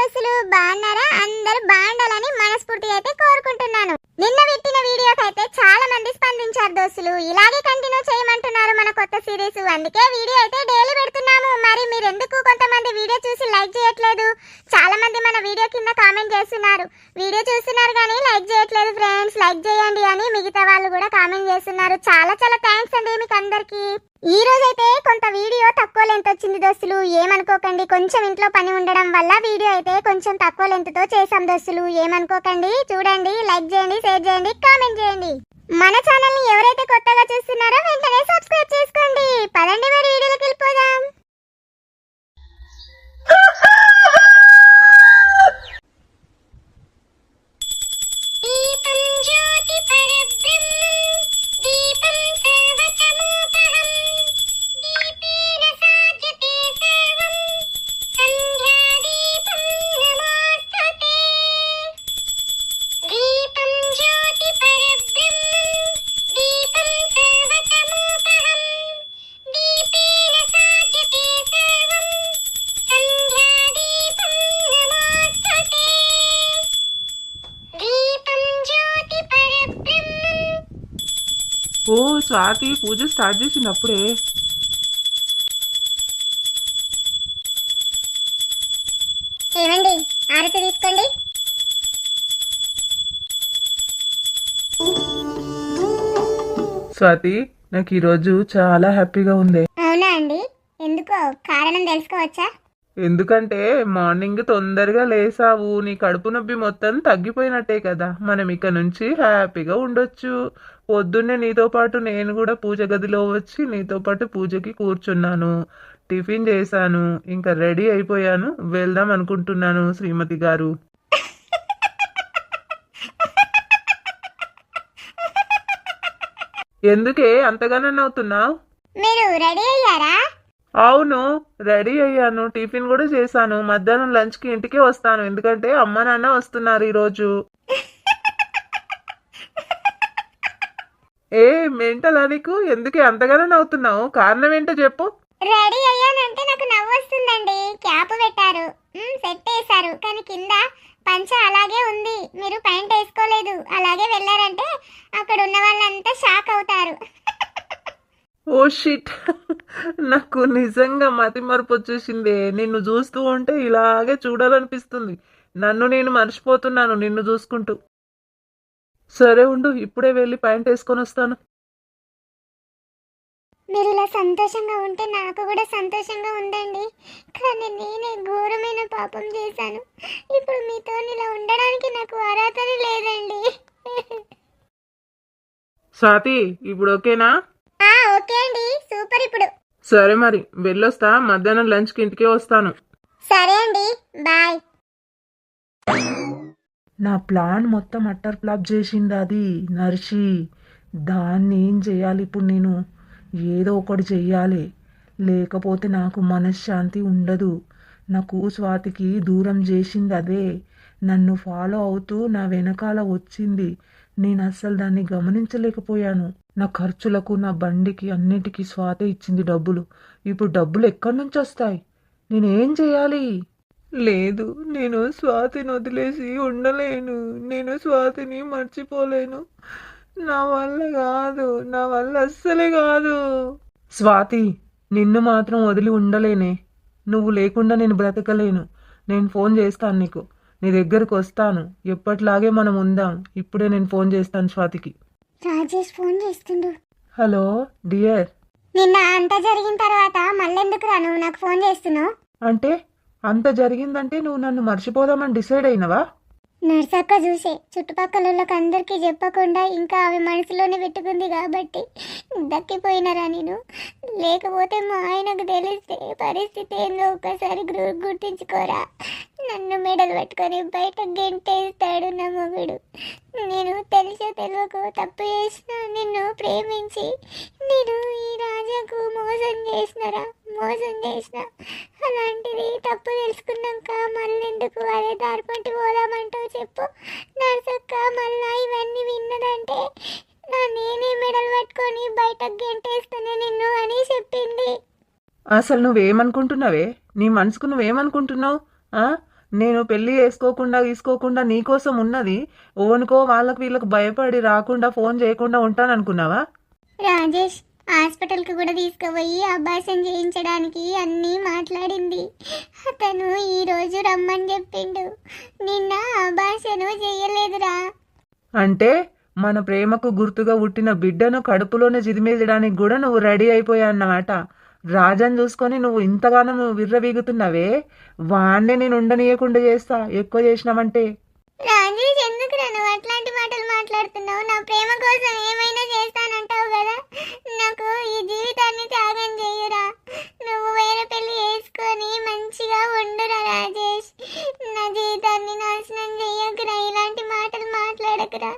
దోస్తులు బాగున్నారా? అందరూ బాగుండాలని మనస్ఫూర్తిగా అయితే కోరుకుంటున్నాను. నిన్న పెట్టిన వీడియోకి అయితే చాలా మంది అందించారు దోస్తులు. ఇలాగే కంటిన్యూ చేయమంటున్నారు మన కొత్త సిరీస్ అందుకే వీడియో అయితే డైలీ పెడుతున్నాము. మరి మీరు ఎందుకు కొంతమంది వీడియో చూసి లైక్ చేయట్లేదు? చాలా మంది మన వీడియో కింద కామెంట్ చేస్తున్నారు. వీడియో చూస్తున్నారు కానీ లైక్ చేయట్లేదు ఫ్రెండ్స్ లైక్ చేయండి అని మిగతా వాళ్ళు కూడా కామెంట్ చేస్తున్నారు. చాలా చాలా థ్యాంక్స్ అండి మీకు అందరికీ. ఈ రోజు అయితే కొంత వీడియో తక్కువ లెంత్ వచ్చింది దోస్తులు. ఏమనుకోకండి. కొంచెం ఇంట్లో పని ఉండడం వల్ల వీడియో అయితే కొంచెం తక్కువ లెంత్తో చేసాం దోస్తులు. ఏమనుకోకండి. చూడండి లైక్ చేయండి షేర్ చేయండి కామెంట్ చేయండి. మన ఛానల్ని ఎవరైతే కొత్తగా చూస్తున్నారో వెంటనే సబ్స్క్రైబ్ చేసి ఓ స్వాతి పూజ స్టార్ట్ చేసింది అప్పుడే ఏమండి ఆరతి తీసుకోండి. స్వాతి నాకు ఈరోజు చాలా హ్యాపీగా ఉంది. అవునా అండి? ఎందుకో కారణం తెలుసుకోవచ్చా? ఎందుకంటే మార్నింగ్ తొందరగా లేసావు నీ కడుపు నొప్పి మొత్తం తగ్గిపోయినట్టే కదా. మనం ఇక నుంచి హ్యాపీగా ఉండొచ్చు. పొద్దున్నే నీతో పాటు నేను కూడా పూజ గదిలో వచ్చి నీతో పాటు పూజకి కూర్చున్నాను. టిఫిన్ చేశాను. ఇంకా రెడీ అయిపోయాను. వెళ్దాం అనుకుంటున్నాను శ్రీమతి గారు. ఎందుకే అంతగానో నవ్వుతున్నావు? మీరు రెడీ అయ్యారా? అవును రెడీ అయ్యాను. టిఫిన్ కూడా చేశాను. మధ్యాహ్నం లంచ్కి ఇంటికే వస్తాను. ఎందుకంటే అమ్మ నాన్న వస్తున్నారు ఈరోజు. ఏ మెంటలా నీకు? ఎందుకే అంతగానో నవ్వుతున్నావు? కారణం ఏంటో చెప్పు. రెడీ అయ్యానంటే నాకు నవ్వు వస్తుందండి క్యాప్ పెట్టారు. సెట్ వేశారు కానీ కింద పంచ అలాగే ఉంది. మీరు ప్యాంట్ వేసుకోలేదు. అలాగే వెళ్ళారంటే అక్కడ ఉన్న వాళ్ళంతా షాక్ అవుతారు. Oh shit. నాకు నిజంగా మతి మరపు వచ్చేసిందే. నిన్ను చూస్తూ ఉంటే ఇలాగే చూడాలనిపిస్తుంది. నన్ను నేను మర్చిపోతున్నాను నిన్ను చూసుకుంటూ. సరే ఉండు ఇప్పుడే వెళ్ళి ప్యాంట్ వేసుకొని వస్తాను. మీరు ఇలా సంతోషంగా ఉంటే నాకు కూడా సంతోషంగా ఉందండి. కానీ నేనే ఘోరమైన పాపం చేశాను. ఇప్పుడు మీతో ఇలా ఉండడానికి నాకు అర్హతని లేదండి. స్వాతి ఇప్పుడు ఓకేనా ఆ ఓకే అండి సూపర్ ఇప్పుడు సరే మరి వెళ్ళొస్తా మధ్యాహ్నం లంచ్కి ఇంటికే వస్తాను. సరే అండి బాయ్. నా ప్లాన్ మొత్తం అట్టర్ ఫ్లాప్ చేసింది అది నర్సి దాన్ని ఏం చేయాలి ఇప్పుడు నేను? ఏదో ఒకటి చెయ్యాలి. లేకపోతే నాకు మనశ్శాంతి ఉండదు. నాకు స్వాతికి దూరం చేసింది అదే. నన్ను ఫాలో అవుతూ నా వెనకాల వచ్చింది. నేను అస్సలు దాన్ని గమనించలేకపోయాను. నా ఖర్చులకు నా బండికి అన్నిటికీ స్వాతి ఇచ్చింది డబ్బులు. ఇప్పుడు డబ్బులు ఎక్కడి నుంచి వస్తాయి? నేనేం చేయాలి? లేదు నేను స్వాతిని వదిలేసి ఉండలేను. నేను స్వాతిని మర్చిపోలేను. నా వల్ల కాదు నా వల్ల అస్సలే కాదు. స్వాతి నిన్ను మాత్రం వదిలి ఉండలేనే. నువ్వు లేకుండా నేను బ్రతకలేను. నేను ఫోన్ చేస్తాను నీకు. నీ దగ్గరకు వస్తాను. ఎప్పటిలాగే మనం ఉందాం. ఇప్పుడే నేను ఫోన్ చేస్తాను స్వాతికి. రాజేష్ ఫోన్ చేస్తుండు. Hello dear. నిన్న అంతా జరిగిన తర్వాత మళ్ళెందుకు రా నువ్వు నాకు ఫోన్ చేస్తున్నావు? అంటే అంత జరిగిందంటే నువ్వు నన్ను మర్చిపోదామని డిసైడ్ అయినవా? నర్సక్క చూసే. చుట్టుపక్కల అందరికీ చెప్పకుండా ఇంకా ఆమె మనసులోనే పెట్టుకుంది కాబట్టి దక్కిపోయినరా నేను? లేకపోతే మా ఆయనకు తెలిస్తే పరిస్థితి ఏందో ఒక్కసారి గుర్తించుకోరా. నన్ను మెడలు పట్టుకొని బయట గెంటేస్తాడు నా మగుడు. నేను తెలిసే తెలియకో తప్పు చేసిన నిన్ను ప్రేమించి నేను రాజాకు మోసం చేసినరా? మోసం చేసిన. అలాంటిది తప్పు తెలుసుకున్నాక మళ్ళీ ఎందుకు అదే దారి పట్టి పోదామంటావు చెప్పు. నర్సక్క మళ్ళా ఇవన్నీ విన్నదంటే నా నేనే మెడలు పట్టుకొని బయటకు గెంటేస్తాను నిన్ను అని చెప్పింది. అసలు నువ్వేమనుకుంటున్నావే? నీ మనసుకు నువ్వేమనుకుంటున్నావు? నేను పెళ్ళి చేసుకోకుండా తీసుకోకుండా నీకోసం ఉన్నది ఓనుకో వాళ్ళకు వీళ్ళకు భయపడి రాకుండా ఫోన్ చేయకుండా ఉంటాను అనుకున్నావా రాజేష్ హాస్పిటల్కి కూడా తీసుకుపోయి అభ్యాసం చేయించడానికి అన్నీ మాట్లాడింది. అతను ఈరోజు రమ్మని చెప్పిండు. నిన్న అభాషను చేయలేదురా. అంటే మన ప్రేమకు గుర్తుగా పుట్టిన బిడ్డను కడుపులోనే జిదిమేయడానికి కూడా నువ్వు రెడీ అయిపోయా అన్నమాట. రాజాని చూసుకొని నువ్వు ఇంతగానో నువ్వు విర్రవీగుతున్నావే. వాణ్ణి నేను ఉండనీయకుండా చేస్తా. ఎక్కువ చేసినావంటే. రాజేష్ ఎందుకు నువ్వు అట్లాంటి మాటలు మాట్లాడుతున్నావు? నా ప్రేమ కోసం ఏమైనా చేస్తానంటావు కదా? నాకు ఈ జీవితాన్ని త్యాగం చేయురా. నువ్వు వేరే పెళ్ళి చేసుకొని మంచిగా ఉండురా రాజేష్. నా జీవితాన్ని నాశనం చేయకురా. ఇలాంటి మాటలు మాట్లాడకురా.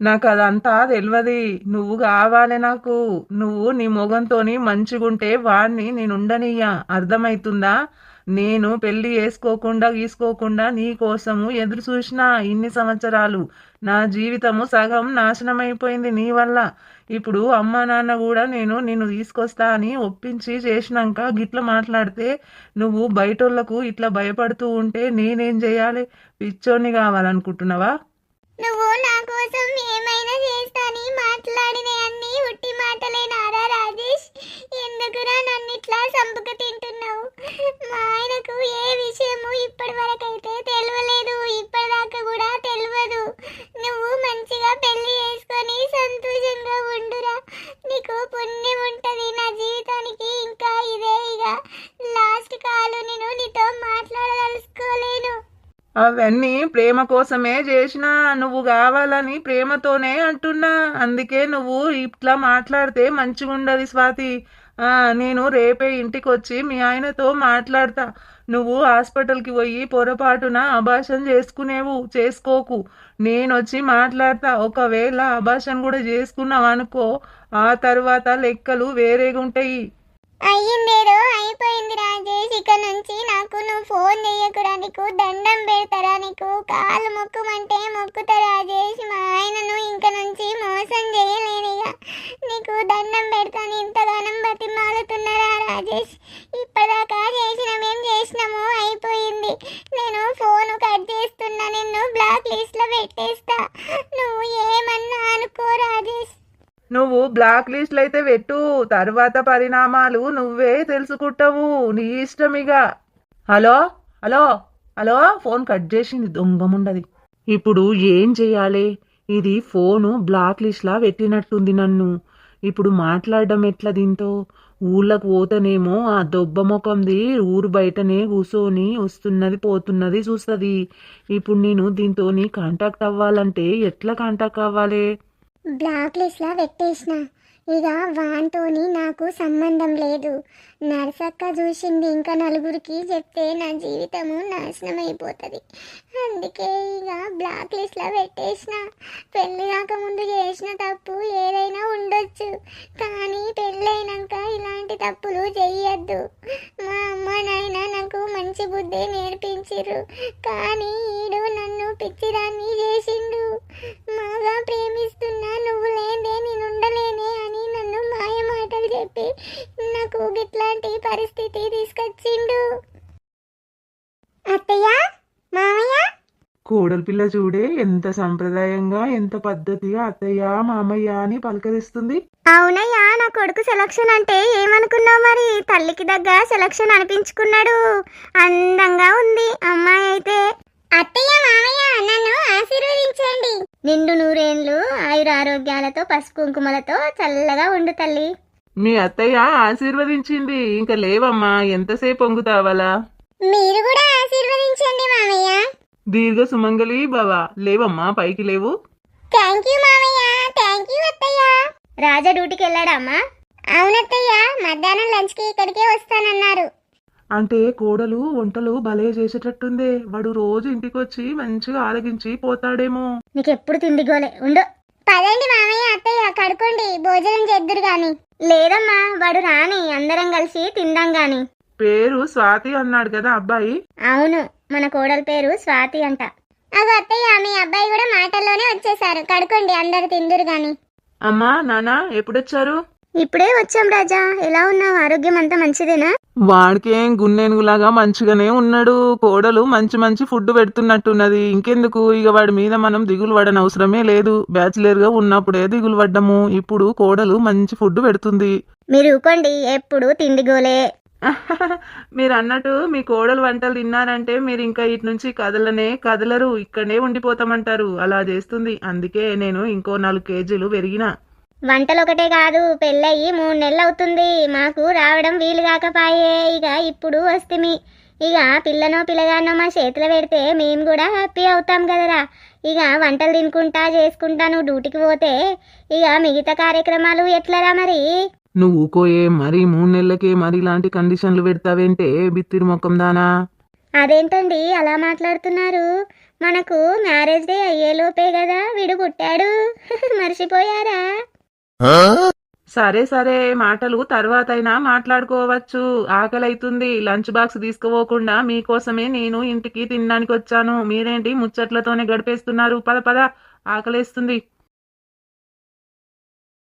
నాకు అదంతా తెలియదు నువ్వు కావాలి నాకు. నువ్వు నీ మొగంతోని మంచిగుంటే వాడిని నేను ఉండనియ్యా అర్థమవుతుందా నేను పెళ్ళి చేసుకోకుండా గీసుకోకుండా నీ కోసము ఎదురు చూసిన ఇన్ని సంవత్సరాలు. నా జీవితము సగం నాశనం అయిపోయింది నీ వల్ల. ఇప్పుడు అమ్మ నాన్న కూడా నేను నిన్ను తీసుకొస్తా అని ఒప్పించి చేసినాక గిట్ల మాట్లాడితే నువ్వు బయటోళ్ళకు ఇట్లా భయపడుతూ ఉంటే నేనేం చేయాలి? పిచ్చోని కావాలనుకుంటున్నావా? నువ్వు నా కోసం ఏమైనా చేస్తాని మాట్లాడిన అన్ని ఉట్టి మాటలేనారా రాజేష్. ఎందుకురా నన్ను ఇట్లా చంపుకు తింటున్నావు? మా ఆయనకు ఏ విషయము ఇప్పటి వరకు అవన్నీ ప్రేమ కోసమే చేసిన నువ్వు కావాలని ప్రేమతోనే అంటున్నా. అందుకే నువ్వు ఇట్లా మాట్లాడితే మంచిగుండదు స్వాతి. నేను రేపే ఇంటికి వచ్చి మీ ఆయనతో మాట్లాడతా. నువ్వు హాస్పిటల్కి పోయి పొరపాటున అభాషణ చేసుకునేవు చేసుకోకు. నేను వచ్చి మాట్లాడతా. ఒకవేళ అభాషణ కూడా చేసుకున్నావు అనుకో ఆ తర్వాత లెక్కలు వేరేగా ఉంటాయి అయ్యిందేదో అయిపోయింది రాజేష్. ఇక నుంచి నాకు నువ్వు ఫోన్ చేయకూడదు దండ నీకు కాలు మొక్కుమంటే మొక్కుతా రాజేష్. మా ఆయనను ఇంక నుంచి మోసం చేయలేనిగా నీకు దండం పెడతాను. ఇంతగానం బతిమాలుతున్నారా రాజేష్? ఇప్పటిదాకా చేసినమేం చేసినాము అయిపోయింది. నేను ఫోన్ కట్ చేస్తున్నా నిన్ను బ్లాక్ లిస్ట్లో పెట్టేస్తా. నువ్వు ఏమన్నా అనుకో రాజేష్. నువ్వు బ్లాక్ లిస్ట్లు అయితే పెట్టు. తర్వాత పరిణామాలు నువ్వే తెలుసుకుంటావు. నీ ఇష్టమిగా hello? Hello? Hello phone cut చేసింది దొంగముండది. ఇప్పుడు ఏం చేయాలి? ఇది ఫోను బ్లాక్ లిస్ట్లా పెట్టినట్టుంది నన్ను. ఇప్పుడు మాట్లాడడం ఎట్లా దీంతో? ఊళ్ళకు పోతనేమో ఆ దొబ్బ ముఖంది ఊరు బయటనే కూసోని వస్తున్నది పోతున్నది చూస్తుంది. ఇప్పుడు నేను దీంతోని కాంటాక్ట్ అవ్వాలంటే ఎట్లా కాంటాక్ట్ అవ్వాలి? బ్లాక్ లిస్ట్లో పెట్టేసిన. ఇక వాన్తోని నాకు సంబంధం లేదు. నర్సక్క చూసింది ఇంకా నలుగురికి చెప్తే నా జీవితము నాశనం అయిపోతుంది అందుకే ఇక బ్లాక్ లిస్ట్లో పెట్టేసిన. పెళ్ళి కాకముందు చేసిన తప్పు ఏదైనా ఉండొచ్చు. కానీ పెళ్ళైనాక ఇలాంటి తప్పులు చేయొద్దు మా అమ్మ నాయన నాకు మంచి బుద్ధి నేర్పించిర్రు. కానీ ఈడు నన్ను పిచ్చిరాన్ని చేసిండు. మాగా ప్రేమిస్తున్నా నువ్వు లేదే నేను చెప్పి నాకు గిట్లాంటి పరిస్థితి తీసుకొచ్చిండు. అత్తయ్య మామయ్య? కోడలి పిల్ల చూడే ఎంత సంప్రదాయంగా ఎంత పద్ధతిగా అత్తయ్య మామయ్య అని పలకరిస్తుంది. అవునయ్యా నా కొడుకు సెలక్షన్ అంటే ఏమనుకున్నావు మరి? తల్లికి దగ్గర సెలక్షన్ అనిపించుకున్నాడు. అందంగా ఉంది అమ్మాయి అయితే. అత్తయ్య మామయ్య నన్ను ఆశీర్వదించండి. నిండు నూరేండ్లు ఆయుర ఆరోగ్యాలతో పసుపు కుంకుమలతో చల్లగా ఉండు తల్లి. మీ అత్తయ్య ఆశీర్వదించింది. ఇంకా లేవమ్మా. ఎంతసేపు పొంగుతావలా? మీరు కూడా ఆశీర్వదించండి మామయ్య. దీర్ఘ సుమంగళి భవ. లేవమ్మా పైకి లేవు. థ్యాంక్ యూ మామయ్య. థ్యాంక్ యూ అత్తయ్య. రాజా డ్యూటీకి వెళ్ళాడమ్మా అవునత్తయ్య. మధ్యాహ్నం లంచ్కి ఇక్కడికే వస్తానన్నారు. అంటే కోడలు వంటలు భలే చేసేటట్టుందే. వాడు రోజు ఇంటికి వచ్చి మంచిగా ఆరగించి పోతాడేమో. నీకు ఎప్పుడు తిండి గోలే. ఉండు. పదండి మామయ్య అత్తయ్య కడుకోండి భోజనం చేద్దురు గాని. లేదమ్మా వాడు రాని. అందరం కలిసి తిందాం గాని. పేరు స్వాతి అన్నాడు కదా అబ్బాయి? అవును మన కోడల పేరు స్వాతి అంట. అగో అత్తయ్య మీ అబ్బాయి కూడా మాటల్లోనే వచ్చేసారు కడుకోండి అందరు తిందురు గాని. అమ్మా నాన్న ఎప్పుడొచ్చారు? ఇప్పుడే వచ్చాం రాజా. ఎలా ఉన్నావు? ఆరోగ్యం అంతా మంచిదేనా? వాడికేం గున్నేనుగులాగా మంచిగానే ఉన్నాడు. కోడలు మంచి మంచి ఫుడ్ పెడుతున్నట్టున్నది. ఇంకెందుకు? ఇక వాడి మీద మనం దిగులు పడని అవసరమే లేదు. బ్యాచిలర్గా ఉన్నప్పుడే దిగులు పడ్డము. ఇప్పుడు కోడలు మంచి ఫుడ్ పెడుతుంది. మీరు ఊకోండి. ఎప్పుడు తిండిగోలే మీరు అన్నట్టు మీ కోడలు వంటలు తిన్నారంటే మీరు ఇంకా ఇటు నుంచి కదలనే కదలరు. ఇక్కడనే ఉండిపోతామంటారు. అలా చేస్తుంది. అందుకే నేను ఇంకో నాలుగు కేజీలు పెరిగిన. వంటలు ఒకటే కాదు పెళ్ళయి మూడు నెలలు అవుతుంది మాకు రావడం వీలు కాకపాయే. ఇక ఇప్పుడు వస్తుమి. ఇక పిల్లనో పిల్లగానో మా చేతిలో పెడితే మేము కూడా హ్యాపీ అవుతాం కదరా. ఇక వంటలు తినుకుంటా చేసుకుంటా నువ్వు డ్యూటీకి పోతే. ఇక మిగతా కార్యక్రమాలు ఎట్లరా మరి? నువ్వు ఊకోయే మరి మూడు నెలలకే మరి ఇలాంటి కండిషన్లు పెడతావేంటే బిత్తిరి మొక్కం దానా? అదేంటండి? అలా మాట్లాడుతున్నారు. మనకు మ్యారేజ్ డే అయ్యేలోపే కదా వీడు పుట్టాడు. మర్చిపోయారా? సరే సరే మాటలు తర్వాత అయినా మాట్లాడుకోవచ్చు. ఆకలైతుంది. లంచ్ బాక్స్ తీసుకుపోకుండా మీకోసమే నేను ఇంటికి తినడానికి వచ్చాను మీరేంటి ముచ్చట్లతోనే గడిపేస్తున్నారు? పద పద. ఆకలేస్తుంది.